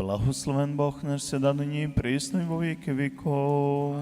Благословен Бог наш седа нині присно й во віки віков.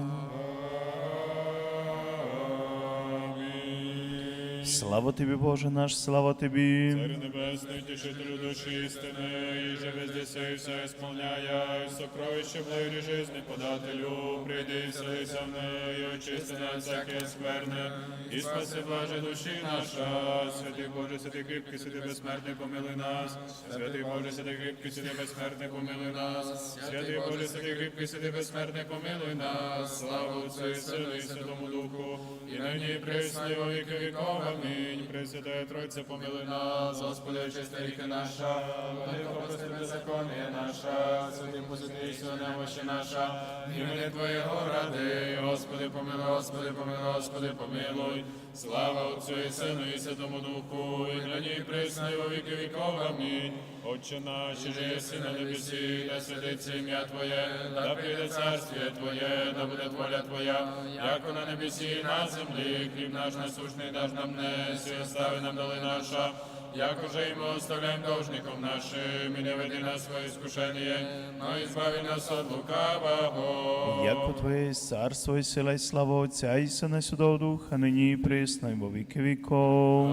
Слава тобі, Боже наш, слава тобі. Царь небесный, утешителю души истины, и же везде все и все исполняя, и сокровище благой жизни подателю, приди и вселися в ней, и очисти нас всякие скверны, и спаси блаже души наша. Святый Боже, святый крепкий, святый бессмертный, помилуй нас. Святый Боже, святый крепкий, святый бессмертный, помилуй нас. Святый Боже, святый крепкий, святый бессмертный, помилуй нас. Слава Отцу и Сыну и Святому Духу, и ныне и пресно, и Аминь. Пресвятая Тройця, помилуй нас. Господи, очисти ріки наша, Владико, прости беззаконие наша, святим посвяти все немощі наша, імені Твоєго ради. Господи, помилуй, Господи, помилуй, Господи, помилуй. Слава Отцю і Сину і Святому Духу, і нині і присно, і во віки віков. Амінь. Отче наш, же єси на небесі, да святиться ім'я Твоє, да прийде царствіє Твоє, да буде воля Твоя, як на небесі і на землі, хліб наш насущний даж нам не, остави нам дали наша, як уже і ми оставляємо должником нашим, і не веди нас в своє искушення, но і збави нас от лукавого. Яко Твоє царство і сила і слава Отця і Сина і Святого Духа, нині і присно й во віки віков.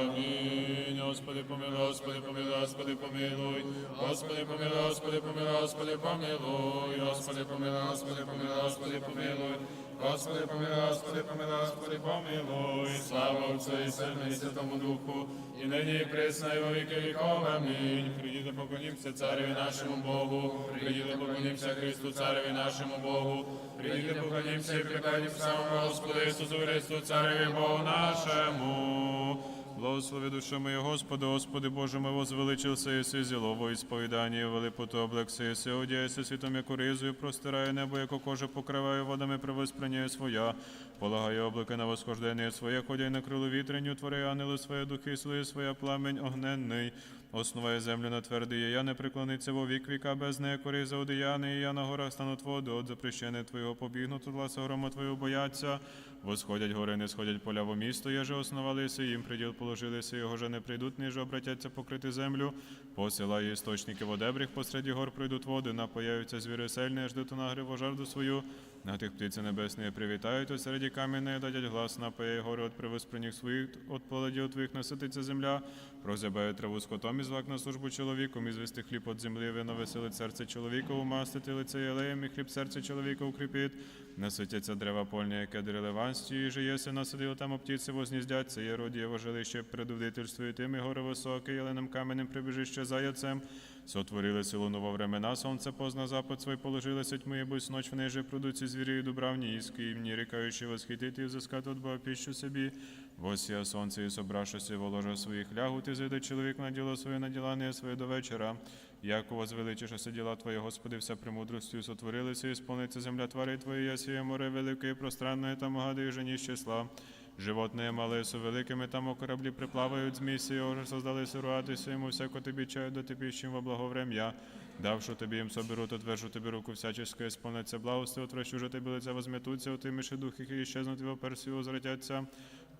Амінь. Господи, помилуй, Господи, помилуй, Господи, помилуй. Господи, помилуй, Господи, помилуй, Господи, помилуй. Господи, помилуй, Господи, помилуй, Господи, помилуй. Господи, помилуй, Господи, помилуй, Господи, помилуй. Слава Отцю і Сину і Святому Духу, і нині і присно, і во віки віков. Амінь. Прийдіте, поклонімся цареві нашому Богу. Прийдіте, поклонімся Христу, цареві нашому Богу. Прийдіте, поклонімся і прикладімся самому Господу Ісусу Христу, цареві Богу нашому. Благослови душа моя, Господи, Господи, Боже мой, возвеличился єси зілово, і сповідання, велипоту облекси єси, одяйся світом, як ризою, простирає небо, яко коже покриває водами, привоспрення своя, полагає облаки на восхождення своє, ходяй на крилу вітренню, твори ангели своє, духи свої, своя пламень огненний, основає землю на твердиє, я не преклониться во вік віка без неї, кориза одіяни, і я на горах стануть воду, от запрещене Твого побігнуть, от гласа грома Твого бояться, восходять гори, не сходять поля во місто, є же основалися, їм приділ положилися, його же не прийдуть, ниже обратяться покрити землю, посилає істочники водебріх, посереді гор прийдуть води, напояються звіри сельні, ждуть на гриву жарду свою, на тих птиці небесні привітають, от середі каміння дадять глас, напояє гори от привиспрених своїх, от поладів твоїх насититься земля, прозябає траву скотом і звак на службу чоловіком, і звести хліб от землі, вино серце чоловіка, умастити лице ялеєм, і хліб серце чоловіка укріпить, наситяться дерева польня, яке дрелеванстві, і же єси насадив там птиці возніздяться, є родієво жилище предудительствує тим, і гори високе, яленим каменем прибіжище заяцем, сотворили силу ново времена, сонце позна запад свой, положилися тьми, будь ноч в неї же продуці звірі і дубравні, іски, і мні рікаючи восхитити і взискати от Бога піщу собі, восія сонце і собравшися воложа своїх лягут, і зайде чоловік на діло своє, на ділання своє до вечора. Яко возвеличишся діла Твої, Господи, вся премудростю сотворилися, і сповниться земля твари Твої, ясіє море велике пространне, там гади і жені числа. Животне мале су великими, там у кораблі приплавають з місії, уже создали сируатися, йому всяко тобі чаю до тепіщим во благоврем'я. Давши тобі їм соберу, то твержу тобі руку всяческое, сповниться благости, отвращу же тобі лиця возметуться, отиміши дух їх і щезнуть в персію, возвратяться.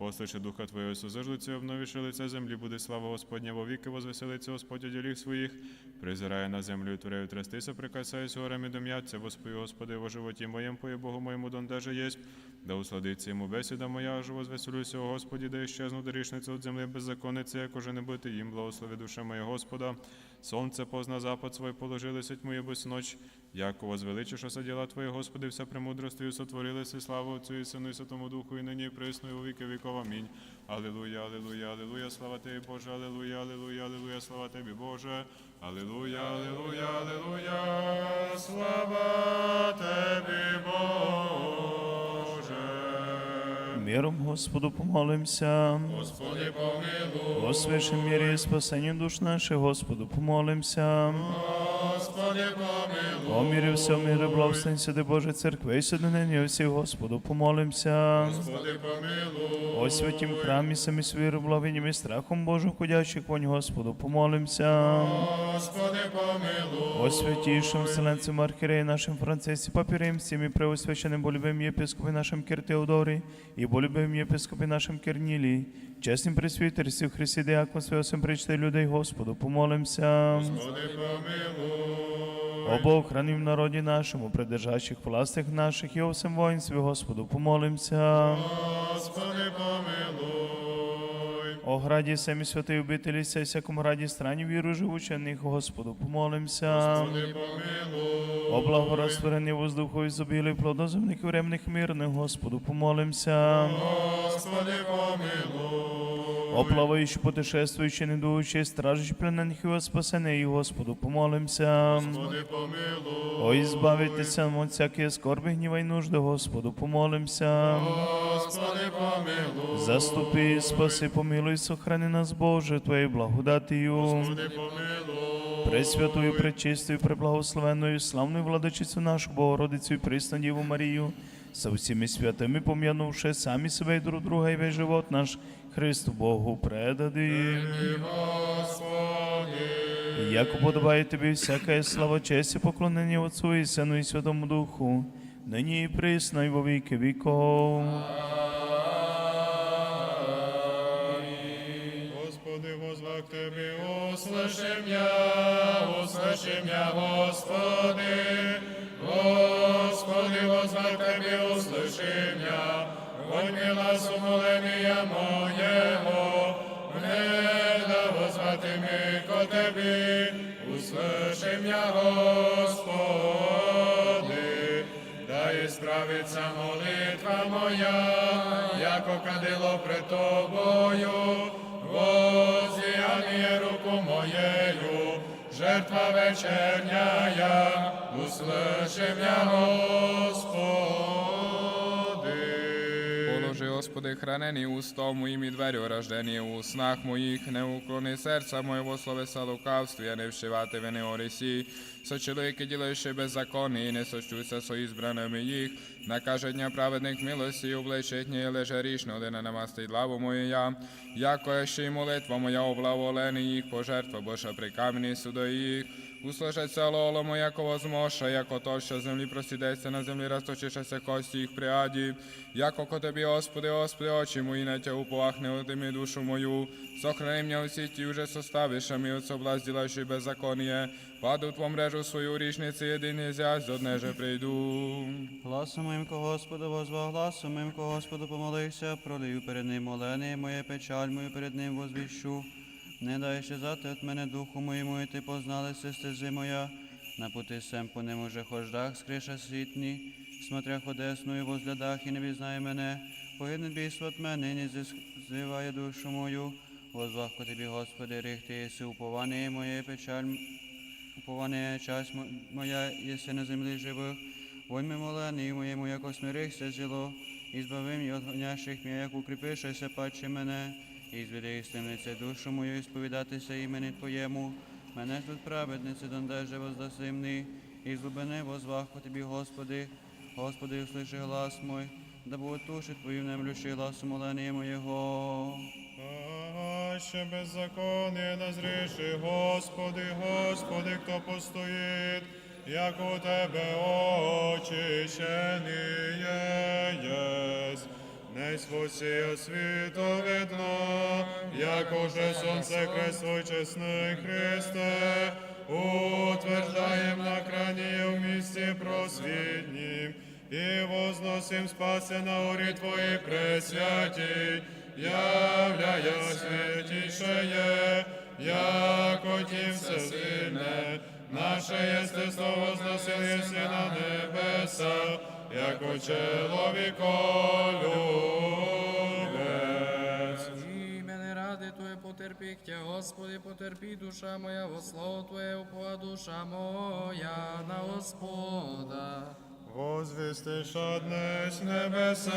Послиши духа Твого сузижлиці, обновіши лице землі, буде слава Господня во віки, возвеселиться Господь оділіх своїх, призирає на землю і турею трястися, прикасаюся горами дом'яться, воспою Господи, во животі моєм, пою Богу моєму, дондеже єсть, да усладиться йому бесіда моя, аж возвеселюся, о Господі, да іщезну дорішницю від землі беззаконниці, як уже не бути їм, благослови душа моя Господа. Сонце позна запад свой, положилися тьму без ноч, яко возвеличишося діла Твої, Господи, вся премудростю сотворилися, слава Отцю і Сину і Святому Духу, і нині і у віки віков. Амінь. Алілуя, алілуя, алілуя, слава Тобі, Боже, алілуя, алілуя, алілуя, слава Тобі, Боже. Алілуя, алілуя, алілуя, слава Тобі, Боже. Миром Господу помолимся. Господи, помилуй. О святім мірі і спасенні душ наших, Господу помолимся. Господи, помилуй. О все, міри, благословен сюди Боже церкви, і сюди нині всі Господу, помолимся. Господи, помилуй. О святім храмі, самі свої благовінням і страхом Божим ходячих вонь Господу, помолимся. Господи, помилуй. О святійшим вселенцем архіреї нашим Францисі, папі Римським і преосвященим болюбим єпископі нашим Кир Теодорі, і болюбим єпископі нашим Кирнілі, чесним присвітерстві в Христі Деякон своєм причти людей Господу, помолимся. Господи, помилуй. О Бог, храни в народі нашому, придержащих властях наших і о всем воїнстві, Господу, помолимся. Господи, помилуй. О граді самі святий обителі, ся всякому раді страні віру живучених, Господу, помолимся. Господи, помилуй. О благорастворенні воздуху і зобілий плодоземних времних мирних, Господу, помолимся. Господи, помилуй. О плаваючи, путешествуючи, недуючи, стражучи пленених і спасених, Господу, помолимся. Господи, помилуй. О, ізбавитися від всякої скорби, гніва й нужди, Господу, помолимся. Господи, помилуй. Заступи, спаси, помилуй, сохрани нас, Боже, Твоєю благодатію. Господи, помилуй. Пресвятою, пречистою, преблагословенною, славною владичицю нашу Богородицю і присну Діву Марію, со всіми святими пом'янувши самі себе і друг друга і весь живот наш Христу Богу предадим. Господи. Як уподобає тобі всяка слава, честь і поклонення Отцу і Сину і Святому Духу, нині і присно, і во віки віков. Господи, услышим я, услышим я, Господи. Господи, возвах Тебе, услышим я, Вонь глаз умоления моего, мне да возвати ми ко Тебе, услышим я, Господи. Да справиться молитва моя, яко кадило пред Тобою, возіяние руку моєю, жертва вечерняя, услышим я, Господи. Положи, Господи, хранені устом моїм і двері рождені у снах моїх, не уклони серця моєго словеса лукавстві, а не вшивати вини орисі. Со чоловіки ділаючи беззаконні, і не сочуться со ізбраними їх. Накаже дня праведник милості, обличить дні леже рішно, де не намастить лаву мою я. Яко ще й молитва моя облаволені їх, пожертва Божа при камені судо їх. Услышаться лоло моя кого змоша, яко то, що землі просідеться на землі, розточишася кості їх приаді. Яко ко тобі, Господи, Господи, очі мої на тя уповах, не отими душу мою. Сохрани мене усі ті уже составиш, а ми от соблазн ділаючи беззаконие. Паду в твом мрежу свою річниці, єдиний зязь, до дне же прийду. Гласом моїм ко Господу возвав, гласом моїм ко Господу помолився, пролию перед ним молени, моє печаль мою перед ним возвіщу. Не дай ще зати от мене духу моєму, і ти познали стези моя. На пути сем по ним уже хождах, скриша світні, смотря ходесною возглядах і не візнає мене. Погидне бійство от мене, і не зиває душу мою. Возвах ко тобі, Господи, рихти єси уповане моє печаль Уповання часть моя єси на землі живих. Вонь молений моєму, яко смирихся зіло, і збави мені от мій, як укріпишися паче мене, і зведи із темниці душу мою, і сповідатися імені Твоєму. Мене тут праведниці дондеже воздасимний, і з глибини возвах по Тобі, Господи. Господи, услыши глас мой, да буде тушить Твою немлющий глас умолення моєго. Ще беззаконие назріши, Господи, Господи, хто постоїть, як у Тебе очищені єсть. Несь восія світо видно, як уже сонце крест свой чесний Христе, утверждаєм на крані в місці просвітнім, і возносим спаси на горі Твої пресвятій, являя святішее, як отім всесильне, наше єстество возносил єси на небеса, як чоловіколюбець. І мене ради Твоє потерпіття, Господи, потерпі душа моя, во слово Твоє упова душа моя на Господа. Возвістиш однесь небеса,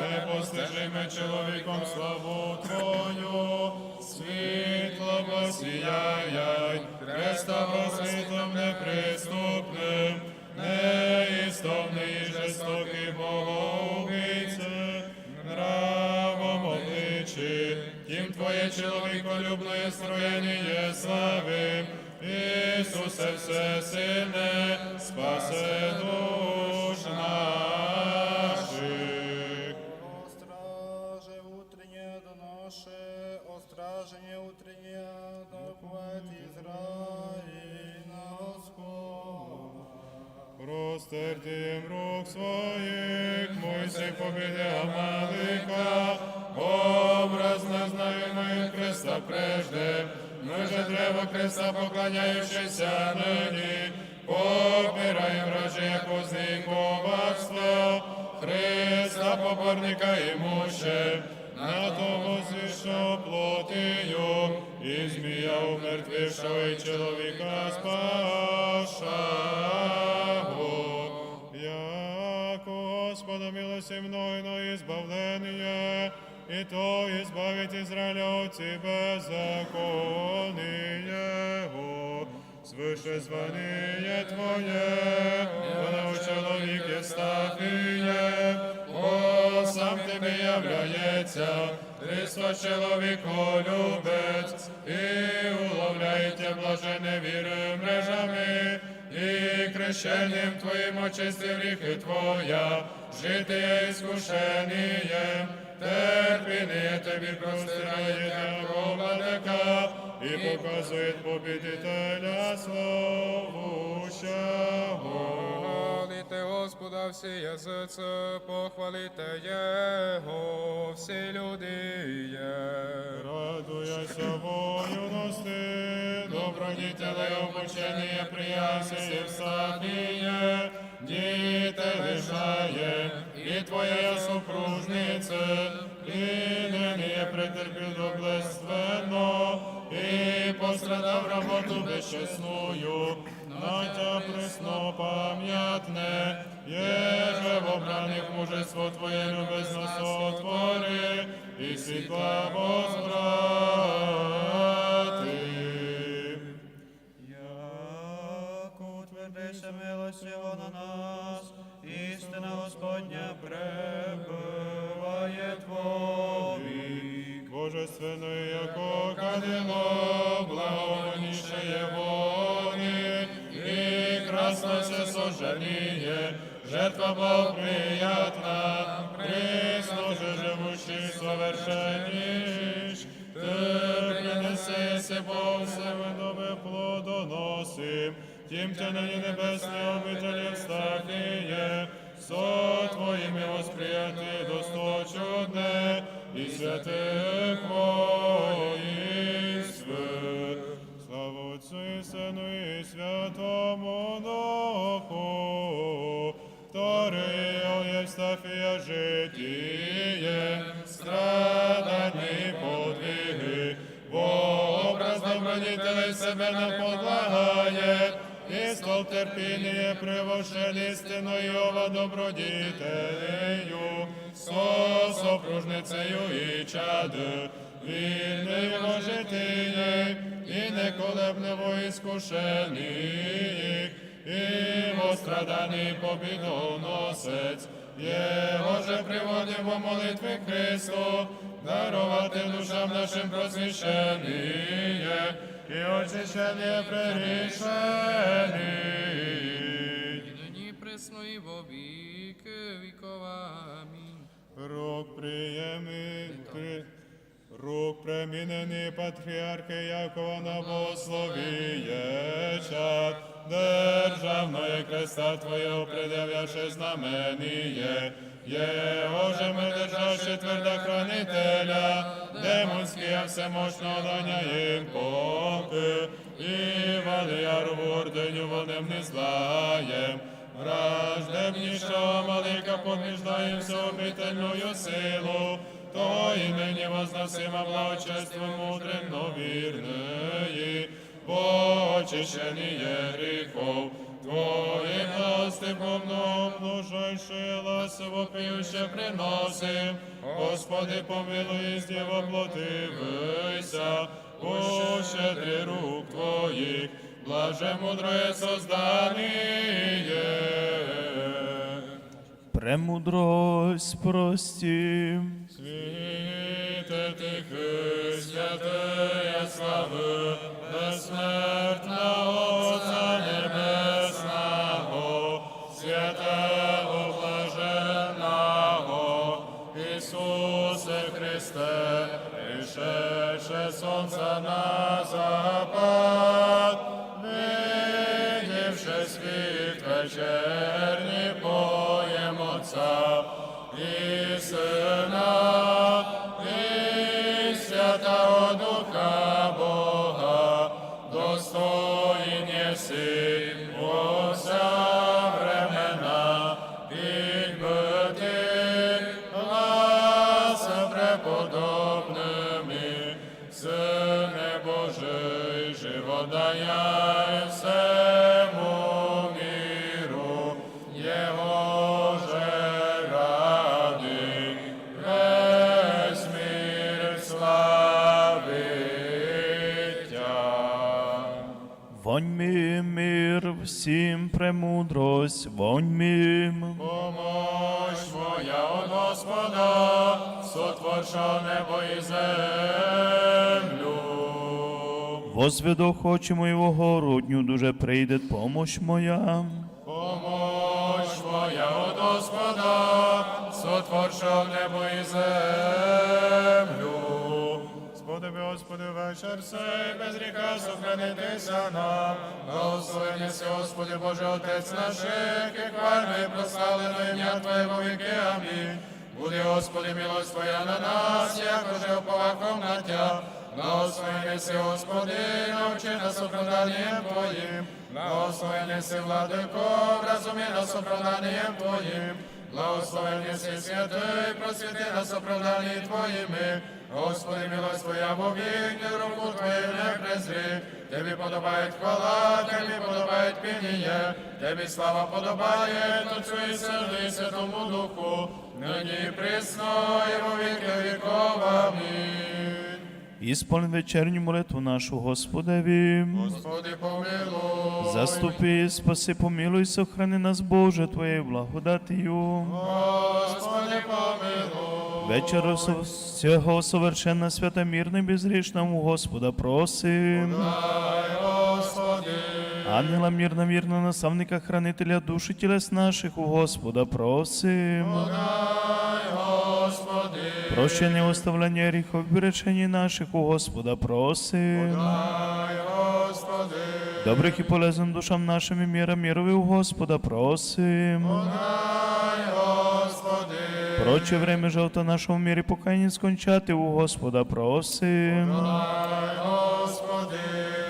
непостижиме чоловіком славу Твою, світло осіяй, Хреста просвітом неприступним, неістовний і жорстокий богоубийце, нравом обличчі, тім Твоє чоловіко чоловіколюбне строєння слави, Ісусе всесильне, спасе душ наших. О страже утреннее доноше, о стражение утреннее дохват Израиль на Господа. Простертієм рук своїх, Мойсей побіде Амалика, образно знаємо креста прежде, ми же треба креста поклоняючися нині, попираєм вражі, як возниковацтва, Христа поборника і муще, на того зійшов плотию, і змія умертвившого і чоловіка спашого. Яко Господа милости мною і збавлення, і то избавить Израиля от беззаконие Его. Свыше звание Твое, воно у чоловік Євстафіє, о, сам Тобі являється, Христос чоловіколюбець, і уловляєте блажене віри мрежами, і крещенням Твоїм очисти гріхи Твоя, жития іскушенієм, терпіни Тобі простирає владика, і показує побідителя словущого. Господа всі язиці, похвалите Його, всі люди є. Радуйся во юности, добродетели обучение прияси Евстафие, діти лишає, і твоя супружниця, і нині претерпів доблественно, і пострадав роботу безчесную, на тя присно пам'ятне, Єже в обраних мужество Твоє любезно сотвори, і світла возврати. Як утвердися милость Його на нас, істина Господня пребыває Твої. Божественное, яко кадило, благовонішее сожаліє, жертва благоприятна, присно же живущий совершенніш, ти принеси се Бог себе нове плодоносим, тим тя нині небесні обителі встахіє, со Твоїми восприяти досто чудне, і святих воїнств. Слава Отцю і Сину і Святому Духу, Вторий Євстафія житіє, страдані подвиги, образ добродітелей себе нам подлагає, і стол терпіння привошен істиною Йова добродітелею, со сопружницею і чади, вільною житиє, і неколебливо іскушених, і постраданий побідоносець, Його же приводимо молитви Христу, дарувати душам нашим просвященіє, і очищення прирішений. Нині пресно і во віки вікова. Амінь. Рок приєми, при... Рук премінений патріархи Якова на Богословіє, державної креста Твоєго пред'являше знаменіє, Його же ми державши тверда хранителя, демонський, а всемощного доняєм поки, і валіяру в орденю вонем не злаєм, Враждебнішого малика поміждаєм обітельною силу, то імені возносима благочество мудрим, но вірної, бо очищеніє гріхов. Твоїм наступом блужайше ласово пиюще приносим, Господи, помилуй, з дєва плотивися, пощадри рук Твоих, блаже мудрое создание. Премудрость прости. Світе тихий, святая слави, безсмертного Отця Небесного, святого блаженного, Ісусе Христе, пришедше сонце на запад, премудрость, вонь мим. Помощь моя от Господа, сотворша небо і землю. Возведу очі моєго городню, дуже прийде помощь моя. Помощь моя от Господа, сотворша небо і землю. Господи, вечір сей, без ріка сохранитися нам. Благословення си, Господи, Боже, Отець наш, і хвальми прославлено ім'я Твоє во віки. Амінь. Буде, Господи, милость Твоя на нас, як уже оповахом на Тя. Благословення си, Господи, навчи нас оправданням Твоїм. Благословення си, Владико, розумі нас оправданням Твоїм. Благословення си, святий, просвіти нас оправданні Твоїми. Господи, милость Твоя вовік, руку Твою не презри. Тобі подобає хвала, Тобі подобає пініє, Тобі слава подобає, Отцю і Сину і Святому Духу, нині присно, і во віки віков. Амінь. Ісполни вечерню молитву нашу Господеві. Господи, помилуй. Заступи, спаси, помилуй, сохрани нас, Боже, Твоєю благодатію. Господи, помилуй. Вечеру со- всього совершенна, свята, мирна і у Господа просим. Дай, Господи. Ангела мирна, вірна, наставника, хранителя душі тілес наших у Господа просим. Дай, Господи. Прощення, оставлення гріхов, беречення наших у Господа просим. Дай, Господи. Добрих і полезних душам нашим і міра мірові у Господа просим. Дай, Проче время жовта нашого мірі покаяння скончати у Господа просим. Дай, Господи.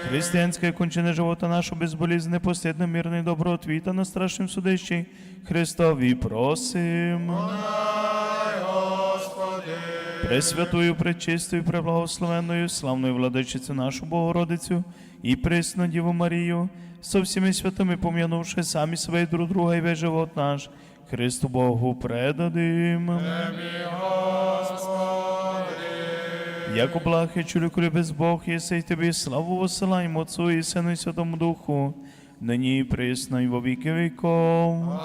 Християнське кончене живота нашого безболізне, послідне, мирне, добро твіта на страшнім судищі Христові просим. Пресвятую, пречистою, преблагословенною, славною владичицю нашу Богородицю і пресну Діву Марію, со всіми святими пом'янувши самі своє друг друга і весь живот наш, Христу Богу предадим. Тебі, Господи. Яко блахи чоловіку без Бог, єси й тобі славу посилаємо Отцу і Сину і Святому Духу, нині і присно, і во віки віков.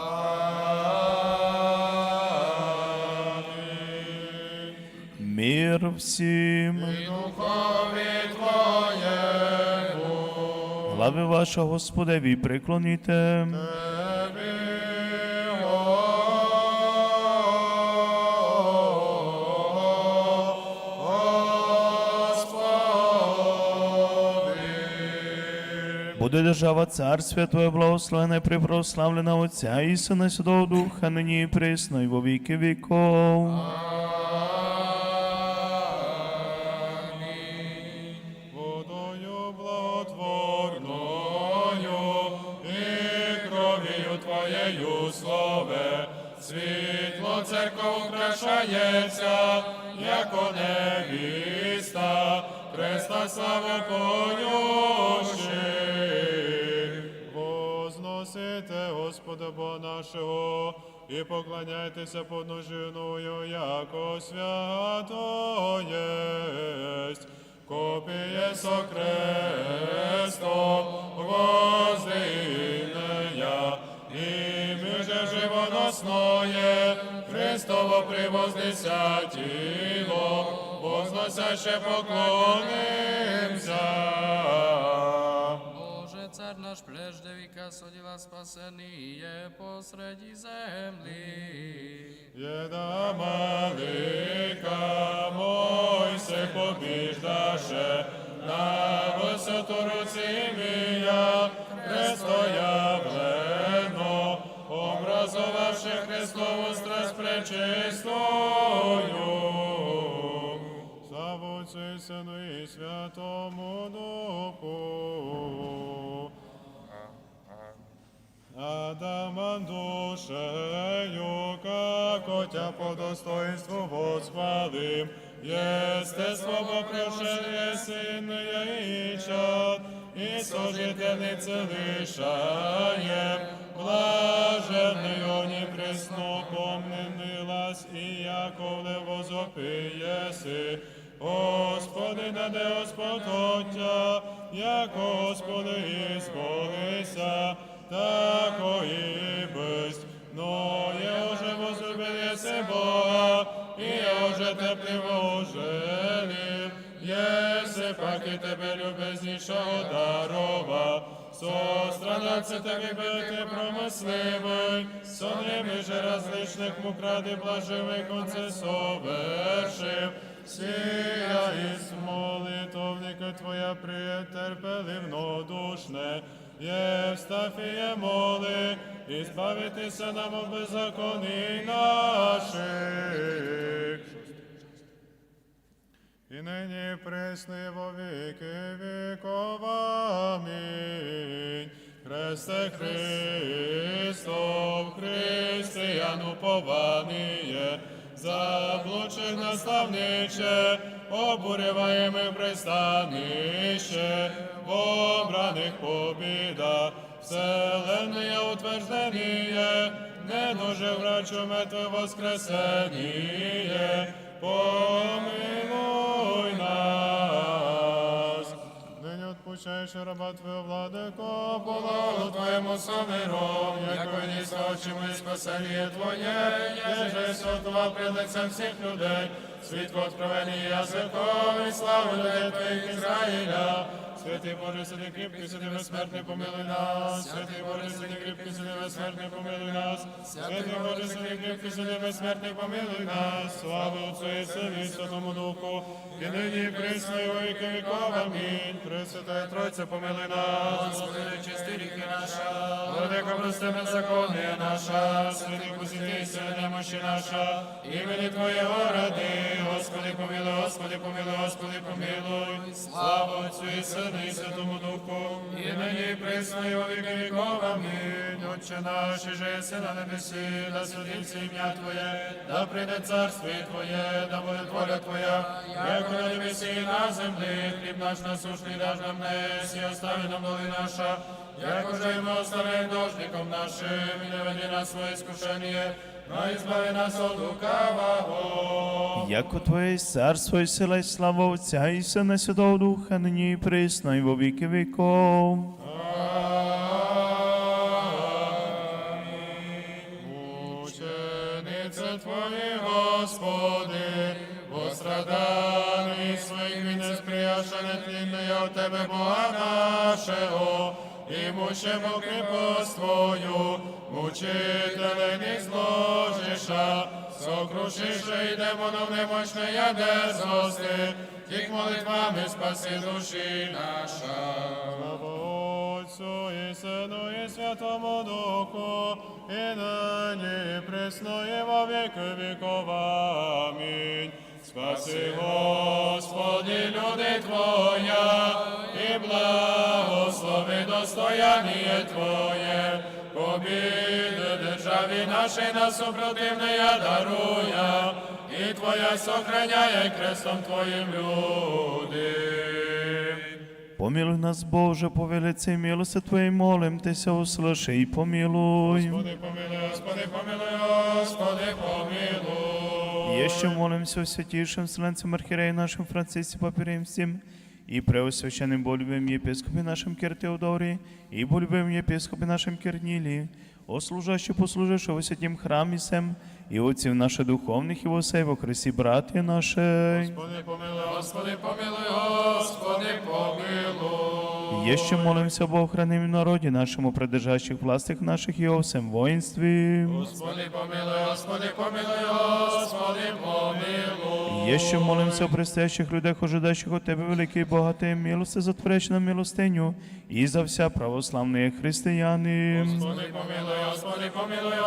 Мир всім. І Духові Твоєму. Глави ваша Господеві приклоніте. Тебі, Буде держава царствия Твоє благословена і припрославлена Отця і Сина Святого Духа, нині і присно, і во віки віков. Амінь. Нашого і поклоняйтеся подножиною, яко свято єсть. копіє со крестом воздвигнення, і міже живоносное, Христово привознеся тіло, возносяще поклонимся. Наш, прежде века судила спасение посреди земли. Єда малика Мойсе побіждаше, на висоту руці мія, Христоявлено, образовавши Христову страсть пречистою. Слава Отцю і і Святому Духу. Адамом душею, как отя по достоинству восхвалим, естество попрошение сынные и чад, и сожительницы лишаем, блаженный они пресно помнены лас, и яковле возопиеси, Господи, наде Господь Отця, як Господи ісполися, тако і бысть. Но я уже возлюбил еси Бога, и я уже тепле ожелив, если пак и тебе любезнішого дарова, сострадаться тобі бити промисливий, сонрими же различних мук ради блаживий конце совершив, Сія із молитовника Твоя претерпеливно душне, Євстафіє моли, і збавитися нам от беззаконій наших. І нині пресни во віки віков. Амінь. Христе Христов, християн упованіє, заблудших наставниче, обуреваємих пристанище, обраних побіда, вселенная утверждение, не дуже врачу мертве воскресеніє, помилуй Отпущаєш раба Твоя, владико, пологу Твоєму совіром, як виніс очима і спасення Твоє, єже сотова пред лицем всіх людей, світло откровення язиком і славу людей Твоїх Ізраїля. Святий Боже, сиди кріпкий, сиди безсмертний, помилуй нас. Святий Боже, сиди кріпкий, сиди безсмертний, помилуй нас. Святий Боже, сиди кріпкий, сиди безсмертний, помилуй нас. Слава Отцу і Сину Святому Духу, і нині присно, і віков. Амінь. Пресвятая Тройця, помилуй нас. Господи, чисти ріки наша, владико прости беззаконня наша, святий посітися, немощі наша, імені Твоєго ради, Господи, помилуй, Господи, помилуй, Господи, помилуй. Слава Отцю і Сину і Святому Духу, і нині присно, і во віки віков. Амінь. Отче наш, і же єси на небесі, да святиться ім'я Твоє, да прийде царство Твоє, да буде воля Твоя, як на небесі і на землі, хліб наш насушний даж нам днес, і остави нам доли наша, як уже ми оставляємо должником нашим, і не веди нас своє скушення, избави нас от лукавого. Яко Твоє царство і сила і слава Отця і Сина і Святого Духа, нині і присно, і во віки віков. Мученице Твої, Господи, постраданий своїх він не сприяшене тлінне от Тебе, Бога нашого, і мучимо кріпость Твою, мучителе не зложиша, сокрушише і демонов немощне яде зости, тих молитвами спаси душі наша. Слава і Сину і Святому Духу, і нині і присно і во віки віков. Амінь. Спаси, Господи, люди Твоя, благослови достояние Твоє, побіди державі нашій на супротивне даруя, і Твоя сохраняє крестом Твоїм люди. Помилуй нас, Боже, по велиці милости Твоєї, молим Тися, услыши і помилуй. Господи, помилуй, Господи, помилуй, Господи, помилуй. Ще молимося святішим вселенцем архіреї нашим Францисі Папірим всім, і преосвященным болюбим епископе нашим Кир Киртеодорі, и болюбим епископе нашим Кернілі, о служащих послужившего сетим храмі сем, і отців наших духовних, і во сей во Христі браті наші. Господи, помилуй, Господи, помилуй, Господи, помилуй. Є ще молимося Бог храним народі нашому, придержащих властих наших і о всем воїнстві. Господи, помилуй, Господи, помилуй, Господи, помилуй. Є ще молимося о предстоящих людях, ожидаючих от Тебе, великий Богатий, милости затворяч на милостиню, і за вся православні християни. Господи, помилуй, Господи, помилуй,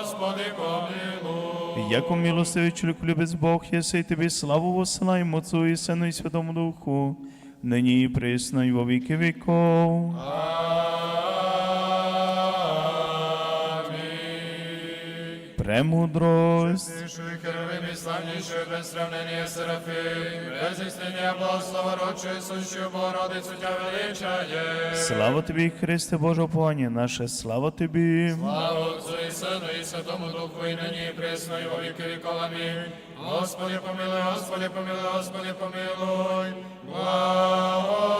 Господи, помилуй. Яко милостивий чоловік любець Бог, єси тобі славу посилаємо Отцу і Сину і Святому Духу, нині і присно, і во віки віков. Премудрость. Святіший Херовим і славніший без сравнення Серафим, без істиння рочої сущу Богородицю Тя величає. Слава тобі, Христе Боже, поання наше, слава тобі. Слава Сину і Святому Духу, і нині і присно, і віки віков. Господи, помилуй, Господи, помилуй, Господи, помилуй. Благослови.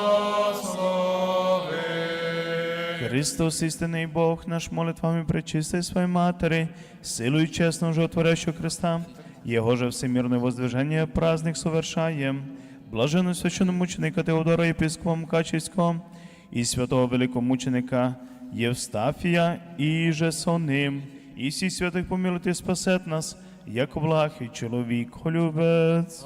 Христос, істинний Бог, наш молитвами причисти своей Матери, силу и честно животворящего Христа, Его же всемирное воздвижение праздник совершаем. Блаженно священномученика Теодора Єпископа Мукачівського і святого великомученика Євстафія і же соним, і всі святих помилуйте спасет нас, як благ і чоловік любець.